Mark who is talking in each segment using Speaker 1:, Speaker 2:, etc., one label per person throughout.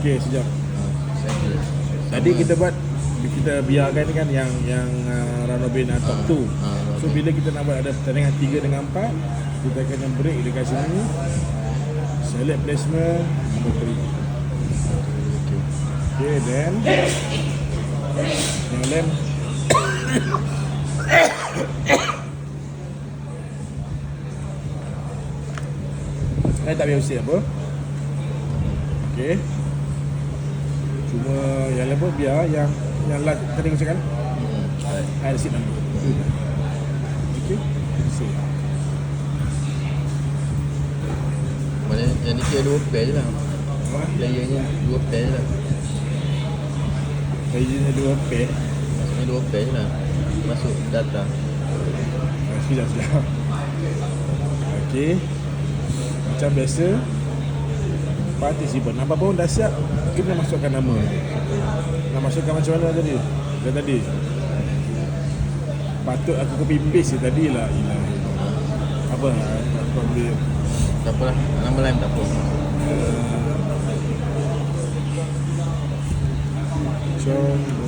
Speaker 1: Okey,
Speaker 2: settle.
Speaker 1: Tadi kita buat kita biarkan kan yang yang uh, run robin uh, top 2.
Speaker 2: ah,
Speaker 1: So bila kita nak buat ada pertandingan 3 dengan 4, kita akan yang break dekat sini. Select placement number 3.
Speaker 2: Okay.
Speaker 1: Okay, then yang lain Eh tak payah usik apa Okay Cuma yang lain biar yang yang last tadi kau cakap
Speaker 2: Hmm.
Speaker 1: Receipt number Okay Usik
Speaker 2: Mana yang ni kira dua pair je lah.
Speaker 1: Ha?
Speaker 2: Playernya dua pair je lah.
Speaker 1: Register dua pair
Speaker 2: Maksudnya dua pair je lah. Masuk data.
Speaker 1: Ah, Sekejap, sekejap Okay Macam biasa Participant Apa pun dah siap Kita masukkan nama Nak masukkan macam mana tadi? Dah tadi Patut aku copy paste je tadi lah Ilah. Apa? Aku ambil
Speaker 2: Tak apa lah. Nama lain tak apa.
Speaker 1: Chong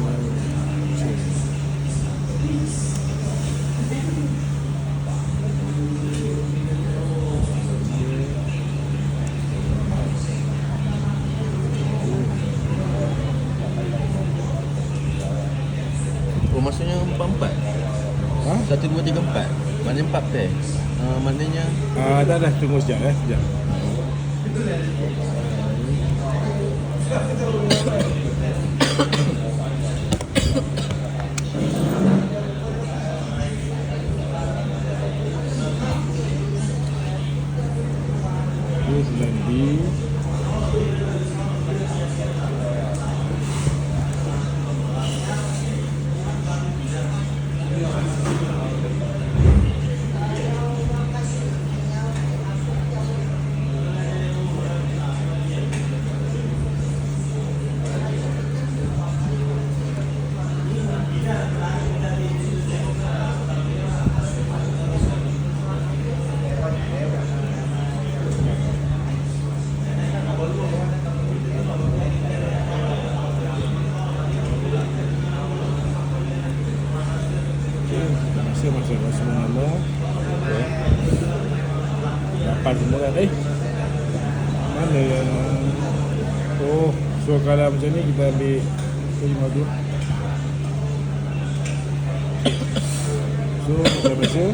Speaker 2: Oh maksudnya empat-empat.
Speaker 1: Ha?
Speaker 2: Satu, dua, tiga, empat. Maknanya empat pair. Uh, maknanya
Speaker 1: Ah, dah dah tunggu sekejap eh. Sekejap. Terus lagi Masa masa nama
Speaker 2: okay.
Speaker 1: Lapan semua kan? Eh Mana yang Oh So kalau macam ni kita ambil Tu lima tu So macam biasa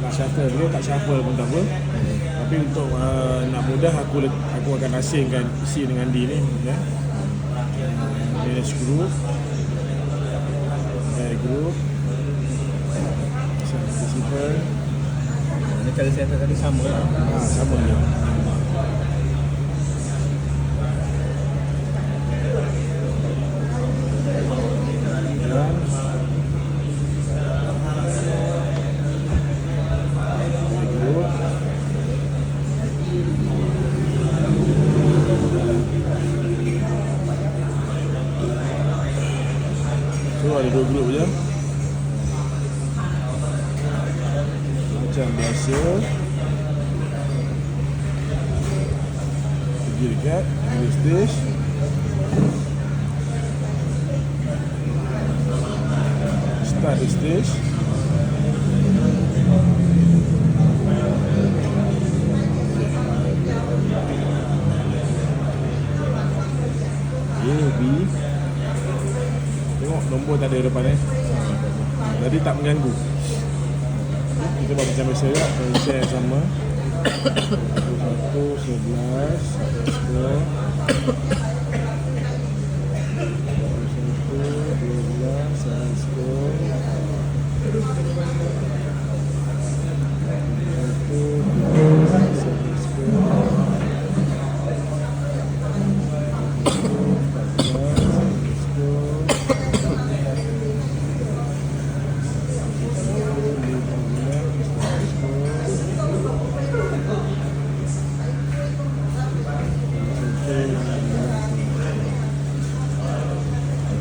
Speaker 1: Nak shuffle dulu Tak shuffle pun tak apa. Tapi untuk uh, nak mudah aku aku akan asingkan C dengan D ni ya. Manage group. Add group
Speaker 2: Ini kalau saya tadi sama lah.
Speaker 1: Ah, sama je. Dan Group. So ada dua grup je Macam biasa. Pergi dekat Ambil stage Start the stage Tengok nombor tak ada depan eh. Jadi tak mengganggu kita buat macam biasa juga. Kita share sama. 1, 11, 11,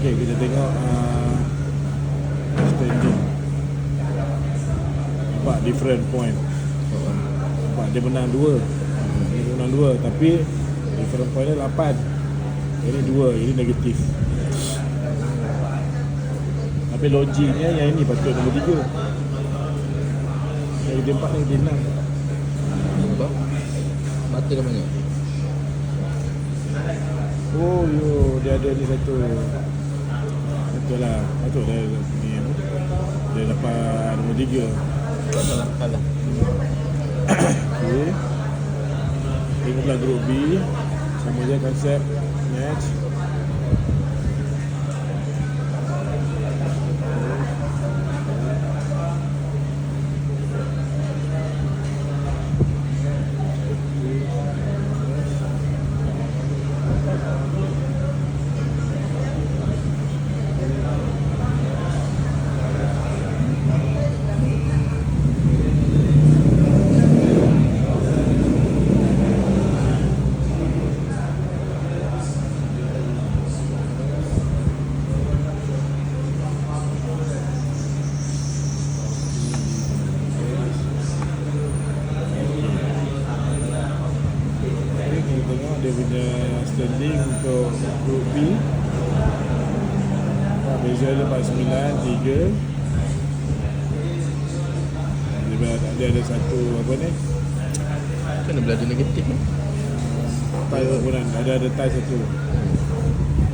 Speaker 1: Okay, kita tengok uh, standing. Nampak different point. Nampak dia menang dua. Dia menang dua tapi different point dia lapan. Ini dua, ini negatif. Tapi logiknya yang ini patut nombor tiga. Negatif empat, negatif enam.
Speaker 2: Sebab mata dah banyak.
Speaker 1: Oh, yo, dia ada ni satu. Betul lah. Betul dia ni apa? Dia dapat nombor tiga.
Speaker 2: Tak salah kalah.
Speaker 1: Okay. Tengoklah grup B. Sama je konsep match. Ini kita tengok dia punya standing untuk grup B. Beza dia 49, 3. Dia, ada- dia ada satu apa ni?
Speaker 2: Kena belajar negatif ni.
Speaker 1: Tie. Ada ada tie satu.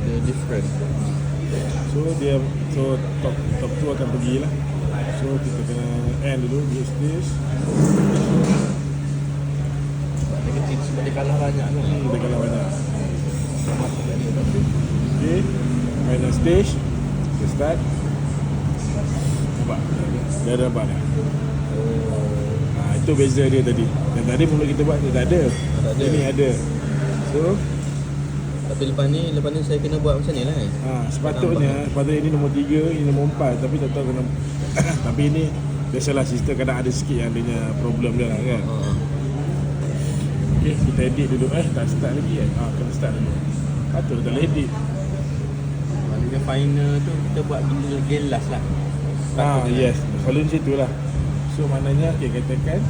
Speaker 2: Dia different.
Speaker 1: So dia so top top tu akan pergi lah. So kita kena end dulu use this.
Speaker 2: Sebab negatif sebab dia kalah banyak kan.
Speaker 1: Hmm, dia kalah banyak. Okay. Final stage. Kita start. Nampak? Dia ada nampak dah.
Speaker 2: Oh.
Speaker 1: Ha, itu beza dia tadi. Yang tadi mula kita buat dia tak ada.
Speaker 2: Tak ada.
Speaker 1: Ini ada. So,
Speaker 2: Tapi lepas ni, lepas ni saya kena buat macam ni lah eh.
Speaker 1: ha, sepatutnya sepatutnya ini nombor 3, ini nombor 4 tapi tak tahu kena tapi ini biasalah sistem kadang ada sikit yang adanya problem dia lah kan.
Speaker 2: Ha.
Speaker 1: Okay, kita edit dulu eh tak start lagi kan. Ha, kena start dulu. Patut tak boleh edit.
Speaker 2: Maknanya final tu kita buat gila game last lah.
Speaker 1: Ah,
Speaker 2: Patutnya.
Speaker 1: yes. Selalu macam itulah. So maknanya okay, katakan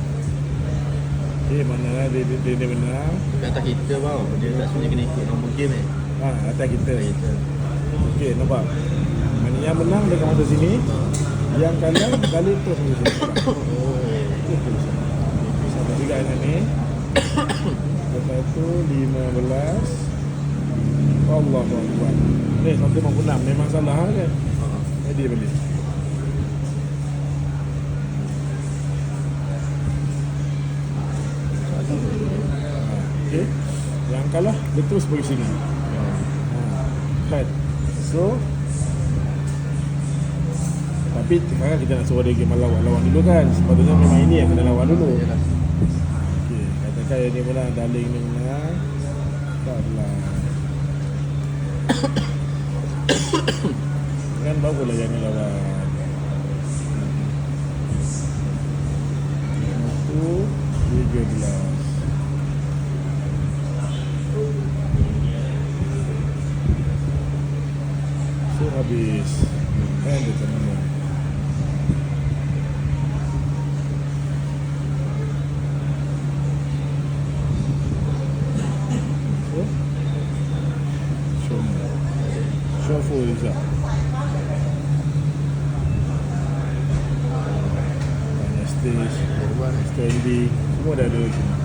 Speaker 1: Okay, mana dia, dia, dia, dia menang
Speaker 2: Tapi atas kita bang, dia tak sebenarnya kena ikut nombor game eh.
Speaker 1: ha, Atas kita
Speaker 2: Atas kita.
Speaker 1: Okay, nampak Maknanya yang menang dia akan masuk sini Yang kalah balik terus masuk sini
Speaker 2: Oh.
Speaker 1: Itu terus Sama juga dengan ni Lepas tu 15 Allah Akbar. Ni 156 memang salah kan?
Speaker 2: Ha.
Speaker 1: Jadi balik Okay Yang kalah dia terus pergi sini.
Speaker 2: Ha.
Speaker 1: Kan? So Tapi sekarang kita nak suruh dia game lawan-lawan dulu kan? Sepatutnya memang ini yang kena lawan dulu.
Speaker 2: Yelah.
Speaker 1: Okay Katakan yang dia menang Darling ni menang Taklah Kan bagulah yang ni lawan. Satu Tiga belas So habis. Kan dia tak menang So Show Banyak stage
Speaker 2: Dia buat eh.
Speaker 1: Standing Semua ada sini